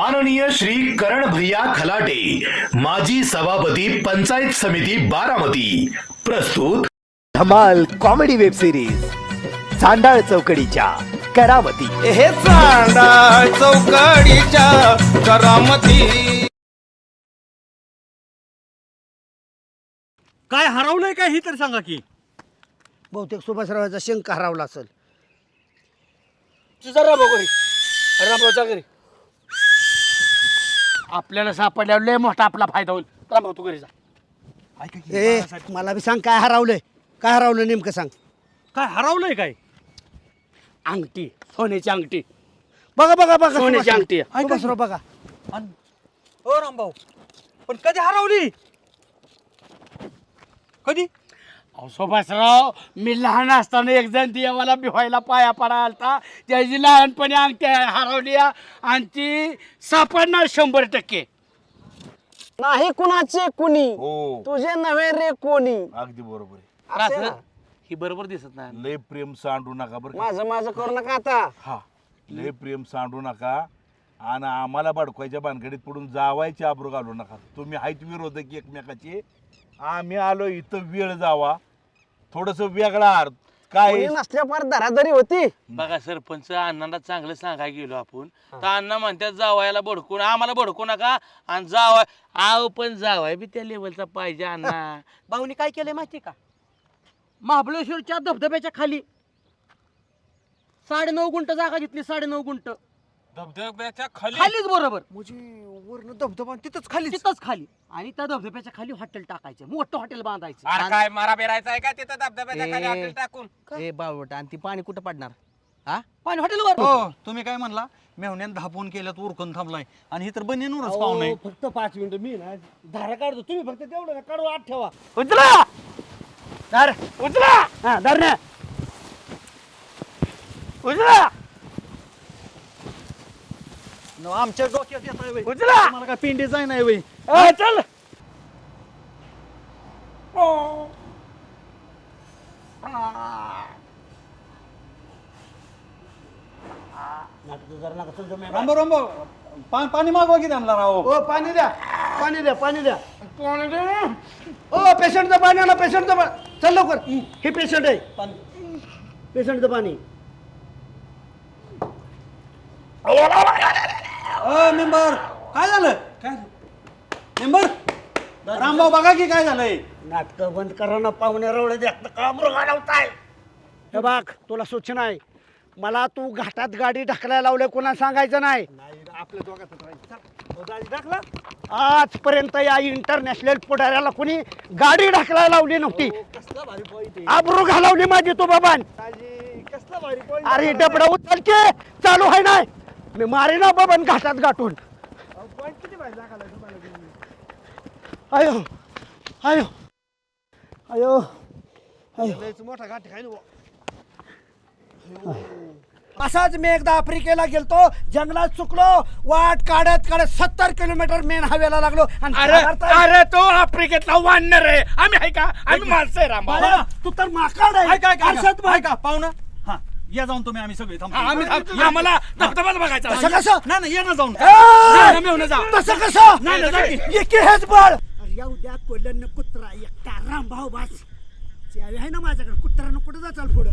माननीय श्री करण भैया खलाटे माजी सभापती पंचायत समिती बारामती. प्रस्तुत धमाल कॉमेडी वेब सिरीज चांडाळ चौकडीच्या करावती हे चांडा चौकडीच्या करामती. काय हरवलंय काय ही तर सांगा की. बहुतेक सुभाषरावाचा शंख हरवला असेल. तुझा राबा घरी. घरी. आपल्याला सापडल्यावर लय मोठा आपला फायदा होईल. रामभाऊ तू घरी जा. ए मला बी सांग काय हरवलंय? काय हरवलं नेमकं सांग. काय हरवलंय काय? अंगठी सोन्याची अंगठी. बघा बघा बघा सोन्याची सुभाषराव. अंगठी आहे. सुभाषराव बघा. हो रामभाऊ पण कधी हरवली? कधी? अहो सुभाषराव मी लहान असताना एक जण ती मला बिवायला पाया पडा आलता त्याची लहानपणी अंगठी हरवली आणि ती सापडणार शंभर टक्के. नाही कुणाचे कुणी? हो. तुझे नव्हे रे कोणी. अगदी बरोबर आहे. असं ना. ही बरोबर दिसत नाही. लय प्रेम सांडू नका बरं का? माझं माझं करू नका आता. हा. लय प्रेम सांडू नका. आणि आम्हाला बडकवायच्या भानगडीत पडून जावायची आबरू घालू नका. तुम्ही आहेत विरोधक एकमेकाचे. आम्ही आलो इथं वेळ जावा. थोडस वेगळा अर्थ. काय? कोणी नसल्या फार धराधरी होती. बघा सरपंच अण्णांना चांगलं सांगायला गेलो आपण. तर अण्णा म्हणतात जावायला भडकून आम्हाला भडकू नका. आणि जावाय आव पण जावाय बी त्या लेवलचा पाहिजे अण्णा. भाऊनी काय केलंय माहिती का? महाबळेश्वरच्या धबधब्याच्या खाली साडे नऊ गुंट जागा घेतली साडे नऊ गुंट धबधब्याच्या खाली. खालीच बरोबर. म्हणजे वरण धबधबा तिथंच खाली तिथंच खाली. आणि त्या धबधब्याच्या खाली हॉटेल टाकायचे. मोठं हॉटेल बांधायचं. अरे काय मारा बेरायचा आहे का तिथं धबधब्याच्या खाली ए. हॉटेल टाकून? ए बावट आणि ती पाणी कुठं पडणार? हा? पाणी हॉटेलवर हो. तुम्ही काय म्हणला? मेहण्यात दहा फोन केल्यात उरकून थांबलाय. आणि ही तर बनियनवरच पाहू नये फक्त पाच मिनिटं मी ना धारा काढतो. तुम्ही फक्त तेवढं ना काढू आत ठेवा. उचला! धार उचला! हा धार ना. उचला! न, आमच्या डोक्यात येत आहे उचला! मला काय पिंडी जाय नाही हा, चल! रामभाऊ रामभाऊ पा- पाणी मागवा की त्यांना राव. ओ पाणी द्या पाणी द्या पाणी द्या. ओ पेशंटचं पाणी आणा पेशंटचं पाणी चल लवकर. हे पेशंट आहे. पेशंटचं पाणी. मेंबर? काय झालं? काय? मेंबर? रामभाऊ बघा की काय झालंय. नाटकं बंद करा ना पाहुणे रवळे द्या. काम घालवताय हे बघ तुला सूचना आहे. मला तू घाटात गाडी ढकलायला लावलंय कोणा सांगायचं नाही. आजपर्यंत या इंटरनॅशनल पुढाऱ्याला कोणी गाडी ढकलायला लावली नव्हती. आबरू घालवली माझी तू बाबान. अरे डबडा उचल की चालू आहे नाही मी मारे ना बाबान घाटात गाठून. अयो अयो अयो अयो. असाच मी एकदा आफ्रिकेला गेलतो जंगलात चुकलो वाट काढत काढत सत्तर किलोमीटर मेन हवेला लागलो आणि अरे तो आफ्रिकेतला वानर आहे. आम्ही आहे का? आम्ही माणसं आहे बाळा, तू तर माकाड आहे. का पाहुणं या जाऊन तुम्ही आम्ही सगळे थांबतो. आम्ही आम्हाला धबधबाच बघायचा कसं कसं? नाही नाही ये ना जाऊन. जा. तसं कसं? नाही, नाही, नाही. ये की हेच बळ. या उद्या कोल्ह्यानं कुत्रा एकटा राम भाऊ बास. चावी आहे ना माझ्याकडे कुत्र्यानं कुठं जाचाल पुढं?